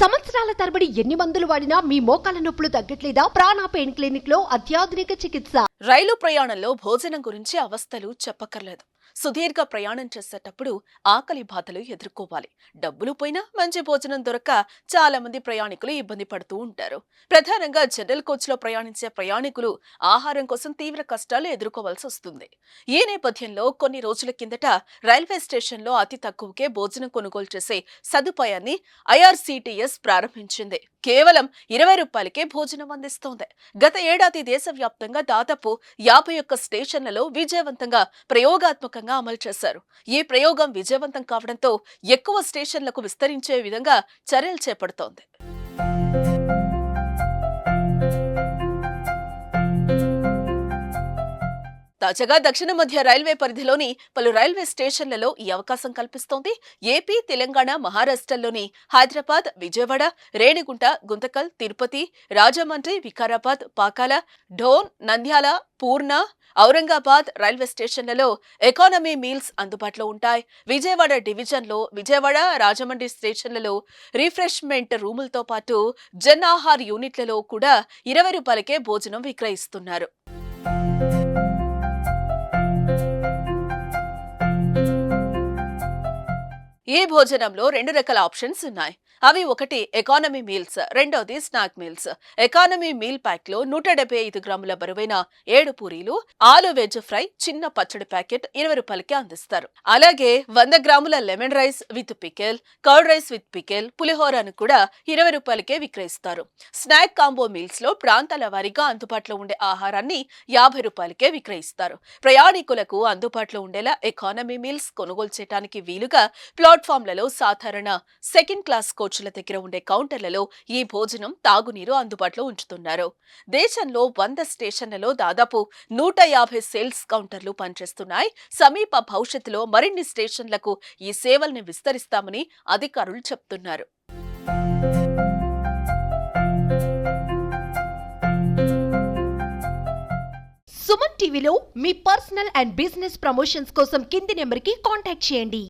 సంవత్సరాల తరబడి ఎన్ని మందులు వాడినా మీ మోకాల నొప్పులు తగ్గట్లేదా? ప్రాణ పెయిన్ క్లినిక్లో అత్యాధునిక చికిత్స. రైలు ప్రయాణంలో భోజనం గురించి అవస్థలు చెప్పక్కర్లేదు. సుదీర్ఘ ప్రయాణం చేసేటప్పుడు ఆకలి బాధలు ఎదుర్కోవాలి. డబ్బులు పోయినా మంచి భోజనం దొరక్క చాలా మంది ప్రయాణికులు ఇబ్బంది పడుతూ ఉంటారు. ప్రధానంగా జనరల్ కోచ్లో ప్రయాణించే ప్రయాణికులు ఆహారం కోసం తీవ్ర కష్టాలు ఎదుర్కోవాల్సి వస్తుంది. ఈ నేపథ్యంలో కొన్ని రోజుల కిందట రైల్వే స్టేషన్లో అతి తక్కువకే భోజనం కొనుగోలు చేసే సదుపాయాన్ని ఐఆర్సీటీఎస్ ప్రారంభించింది. కేవలం ఇరవై రూపాయలకే భోజనం అందిస్తోంది. గత ఏడాది దేశవ్యాప్తంగా దాదాపు యాభై ఒక్క స్టేషన్లలో విజయవంతంగా ప్రయోగాత్మక వ్యాపకంగా అమలు చేశారు. ఈ ప్రయోగం విజయవంతం కావడంతో ఎక్కువ స్టేషన్లకు విస్తరించే విధంగా చర్యలు చేపడుతోంది. తాజాగా దక్షిణ మధ్య రైల్వే పరిధిలోని పలు రైల్వే స్టేషన్లలో ఈ అవకాశం కల్పిస్తోంది. ఏపీ తెలంగాణ మహారాష్ట్రలోని హైదరాబాద్ విజయవాడ రేణిగుంట గుంతకల్ తిరుపతి రాజమండ్రి వికారాబాద్ పాకాల ఢోన్ నంద్యాల పూర్ణ ఔరంగాబాద్ రైల్వే స్టేషన్లలో ఎకానమీ మీల్స్ అందుబాటులో ఉంటాయి. విజయవాడ డివిజన్లో విజయవాడ రాజమండ్రి స్టేషన్లలో రిఫ్రెష్మెంట్ రూములతో పాటు జన్ ఆహార్ యూనిట్లలో కూడా ఇరవై రూపాయలకే భోజనం విక్రయిస్తున్నారు. ఈ భోజనంలో రెండు రకాల ఆప్షన్స్ ఉన్నాయి? అవి ఒకటి ఎకానమీ మీల్స్ రెండోది స్నాక్ మీల్స్. ఎకానమీ మీల్ ప్యాక్లో నూట డెబ్బై ఐదు గ్రాముల బరువైన ఏడు పూరీలు ఆలు వెజ్ ఫ్రై చిన్న పచ్చడి ప్యాకెట్ ఇరవై రూపాయలకి అందిస్తారు. అలాగే వంద గ్రాముల lemon rice with pickle curd rice with pickle పులిహోరను కూడా ఇరవై రూపాయలకే విక్రయిస్తారు. స్నాక్ కాంబో మీల్స్లో ప్రాంతాల వారీగా అందుబాటులో ఉండే ఆహారాన్ని యాభై రూపాయలకే విక్రయిస్తారు. ప్రయాణికులకు అందుబాటులో ఉండేలా ఎకానమీ మీల్స్ కొనుగోలు చేయడానికి వీలుగా ప్లాట్ ప్లాట్ఫామ్లలో సాధారణ సెకండ్ క్లాస్ కోచ్ల దగ్గర ఉండే కౌంటర్లలో ఈ భోజనం తాగునీరు అందుబాటులో ఉంచుతున్నారు. దేశంలో వంద స్టేషన్లలో దాదాపు నూట యాభై సేల్స్ కౌంటర్లు పనిచేస్తున్నాయి. సమీప భవిష్యత్తులో మరిన్ని స్టేషన్లకు ఈ సేవల్ని విస్తరిస్తామని అధికారులు చెప్తున్నారు. సుమన్ టీవీలో మీ పర్సనల్ అండ్ బిజినెస్ ప్రమోషన్స్ కోసం కింది నెంబర్కి కాంటాక్ట్ చేయండి.